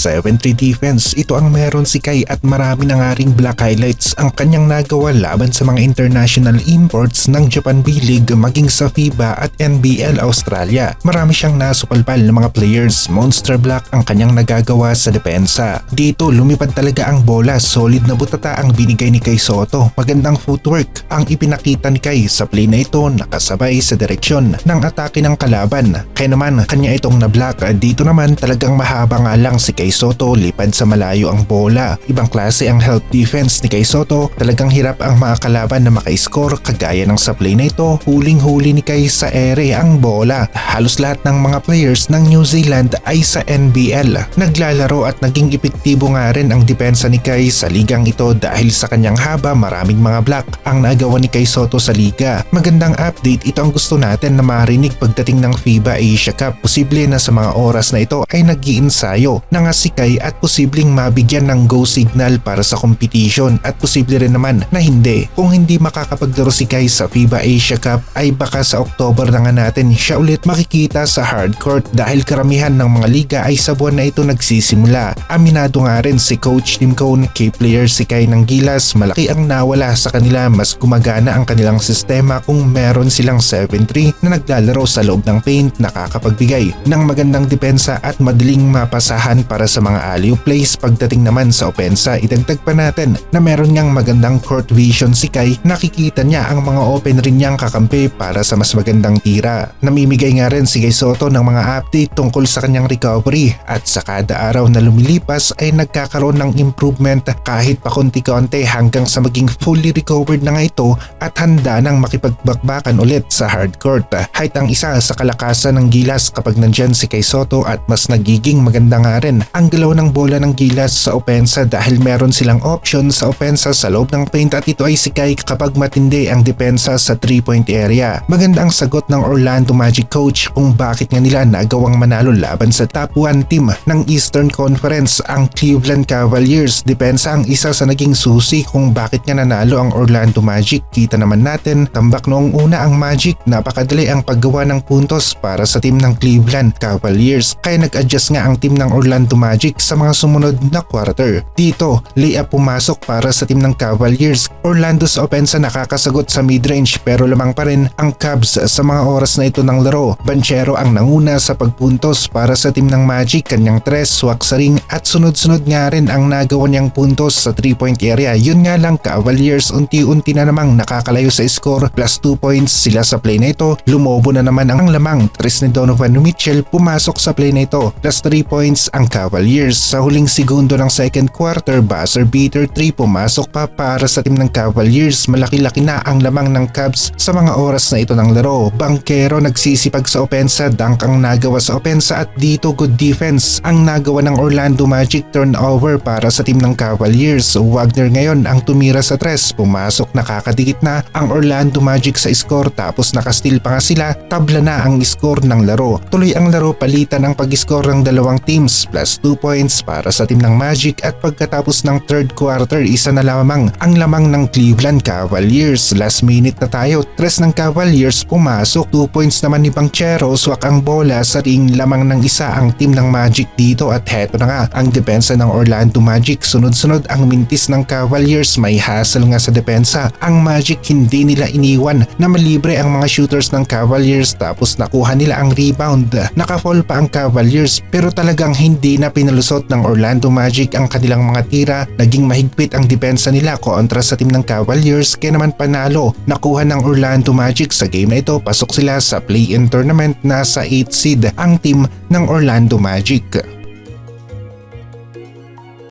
7-3 defense. Ito ang meron si Kai at marami na nga ring black highlights ang kanyang nagawa laban sa mga international imports ng Japan B-League maging sa FIBA at NBL Australia. Marami siyang nasupalpal ng mga players. Monster block ang kanyang nagagawa sa depensa. Dito lumipad talaga ang bola. Solid na butata ang binigay ni Kai Soto. Magandang footwork ang ipinakita ni Kai sa play na ito nakasabay sa direksyon ng atake ng kalaban. Kaya naman kanya itong na-block. Dito naman talagang mahaba nga lang si Kai Soto lipad sa malayo ang bola. Ibang klase ang help defense ni Kai Soto. Talagang hirap ang mga kalaban na maka-score kagaya ng sa play na ito. Huling-huli ni Kai sa ere ang bola. Halos lahat ng mga players ng New Zealand ay sa NBL. Naglalaro at naging epektibo nga rin ang depensa ni Kai sa ligang ito dahil sa kanyang haba maraming mga block ang nagawa ni Kai Soto sa liga. Magandang update ito ang gusto natin na marinig pagdating ng FIBA Asia Cup. Posible na sa mga oras na ito ay nag ensayo na nga si Kai at posibleng mabigyan ng go signal para sa competition at posible rin naman na hindi. Kung hindi makakapaglaro si Kai sa FIBA Asia Cup ay baka sa October na nga natin siya ulit makikita sa hardcourt dahil karamihan ng mga liga ay sa buwan na ito nagsisimula. Aminado nga rin si Coach Tim Cone kay player si Kai ng Gilas malaki ang nawala sa kanila mas gumagana ang kanilang sistema kung meron silang 7-3 na naglalaro sa loob ng paint nakakapagbigay ng magandang depensa at madaling mapasahan para sa mga alley plays pagdating naman sa opensa idagdag pa natin na meron ngang magandang court vision si Kai nakikita niya ang mga open rin niyang kakampi para sa mas magandang tira. Namimigay nga rin si Kai Soto ng mga update tungkol sa kanyang recovery at sa kada araw na lumilipas ay nagkakaroon ng improvement kahit pa konti-konti hanggang sa maging fully recovered na nga ito at handa nang makipagbakbakan ulit sa hardcourt. Height ang isa sa kalakasan ng Gilas kapag nandyan si Kai Soto at mas nagiging maganda nga rin ang galaw ng bola ng Gilas sa opensa dahil meron silang option sa opensa sa loob ng paint at ito ay si Kai kapag matindi ang depensa sa 3-point area. Maganda ang sagot ng Orlando Magic coach kung bakit nga nila nagawang manalo laban sa top 1 team ng Eastern Conference ang Cleveland Cavaliers. Depensa ang isa sa naging susi kung bakit nga nanalo ang Orlando Magic. Kita naman natin, tambak noong una ang Magic, napakadali ang paggawa ng puntos para sa team ng Cleveland Cavaliers. Kaya nag-adjust nga ang team ng Orlando Magic sa mga sumunod na quarter. Dito, layup pumasok para sa team ng Cavaliers. Orlando's opensa nakakasagot sa mid-range pero lamang pa rin ang Cavs sa mga oras na ito ng laro. Banchero ang nanguna sa pagpuntos para sa team ng Magic, kanyang tres, swak sa ring at sunod-sunod nga rin ang nagawa niyang puntos sa 3-point area. Yun nga lang Cavaliers unti-unti na namang nakakalayo sa score plus 2 points sila sa play na ito. Lumobo na naman ang lamang. Tres ni Donovan Mitchell pumasok sa play na ito plus 3 points ang Cavaliers. Sa huling segundo ng second quarter, buzzer beater 3 pumasok pa para sa team ng Cavaliers. Malaki-laki na ang lamang ng Cavs sa mga oras na ito ng laro. Bankero nagsisipag sa opensa, dunk ang nagawa sa opensa at dito good defense ang nagawa ng Orlando Magic turnover para sa team ng Cavaliers. Wagner ngayon ang tumira sa tres. Pumasok nakakadikit na ang Orlando Magic sa score tapos nakasteal pa nga sila. Tabla na ang score ng laro. Tuloy ang laro palitan ang pag-score ng dalawang teams plus 2 points para sa team ng Magic at pagkatapos ng third quarter isa na lamang ang lamang ng Cleveland Cavaliers. Last minute na tayo. Tres ng Cavaliers pumasok. 2 points naman ni Banchero swak ang bola sa ring lamang ng isa ang team ng Magic dito at heto na nga ang depensa ng Orlando Magic. Sunod-sunod ang mintis ng Cavaliers may hassle nga sa depensa. Ang Magic hindi nila iniwan na malibre ang mga shooters ng Cavaliers tapos nakuha nila ang rebound. Nakafall pa ang Cavaliers pero talagang hindi na pinalusot ng Orlando Magic ang kanilang mga tira. Naging mahigpit ang depensa nila kontra sa team ng Cavaliers kaya naman panalo. Nakuha ng Orlando Magic sa game na ito pasok sila sa play-in tournament na sa 8 seed ang team ng Orlando Magic.